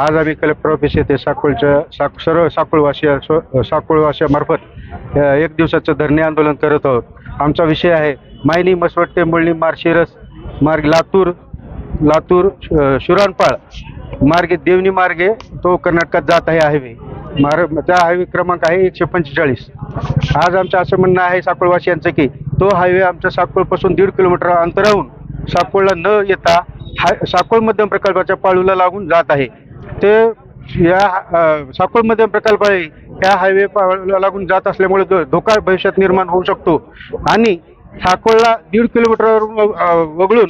आज आम्ही collector office येथे साकोळच्या साक सर्व साकोळवासी साकोळवासियामार्फत एक दिवसाचं धरणे आंदोलन करत आहोत. आमचा विषय आहे मायनी मसवट्टे मुळणी मार्शिरस मार्ग लातूर लातूर शुरानपाळ मार्गे देवणी मार्गे तो कर्नाटकात जात आहे हायवे मार्ग त्या हायवे क्रमांक आहे एकशे पंचेचाळीस. आज आमचं असं म्हणणं आहे साकोळवासियांचं की तो हायवे आमच्या साकोळपासून दीड किलोमीटर अंतराहून साकोळला न येता हा साकोळ मध्यम प्रकल्पाच्या पाळूला लागून जात आहे. ते या अ, साकोळ मध्यम प्रकल्प आहे. या हायवे लागून जात असल्यामुळे धोका भविष्यात निर्माण होऊ शकतो. आणि साकोळला दीड किलोमीटरवर व- वगळून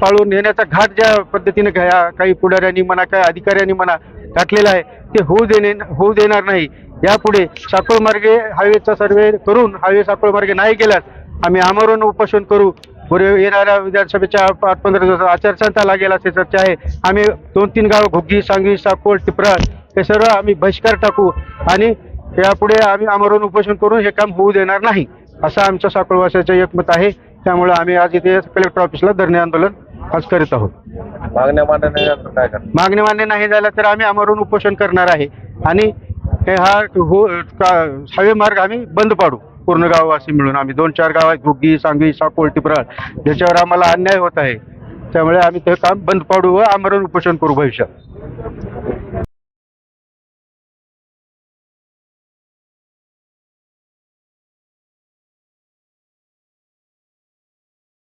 पाळून नेण्याचा घाट ज्या पद्धतीने घ्या काही पुढाऱ्यांनी म्हणा काही अधिकाऱ्यांनी म्हणा घातलेला आहे ते होऊ देणे होऊ देणार नाही. यापुढे साकोळ मार्गे हायवेचा सर्वे करून हायवे साकोळ मार्गे नाही गेल्यास आम्ही आमरण उपोषण करू. पुढे येणाऱ्या विधानसभेच्या आठ पंधरा दिवसात आचारसंहिता लागेल असे चर्चा आहे आम्ही दोन तीन गाव घुग्गी सांगवी साकोळ टिपरा हे सर्व आम्ही बहिष्कार टाकू आणि यापुढे आम्ही आमरण उपोषण करून हे काम होऊ देणार नाही असं आमचं साकोळवासाचं एकमत आहे त्यामुळे आम्ही आज इथे कलेक्टर ऑफिसला धरणे आंदोलन आज करीत आहोत मागण्या मान्य नाही झाल्या तर काय करणार मागणी मान्य नाही झाला तर आम्ही आमरण उपोषण करणार आहे आणि हे हा हो का- हायवे मार्ग आम्ही बंद पाडू पूर्ण गाववासी मिळून आम्ही दोन चार गाव आहेत घुग्गी सांगवी साकोळ टिपराळ ज्याच्यावर आम्हाला अन्याय होत आहे. त्यामुळे आम्ही ते काम बंद पाडू व आमरण उपोषण करू भविष्यात.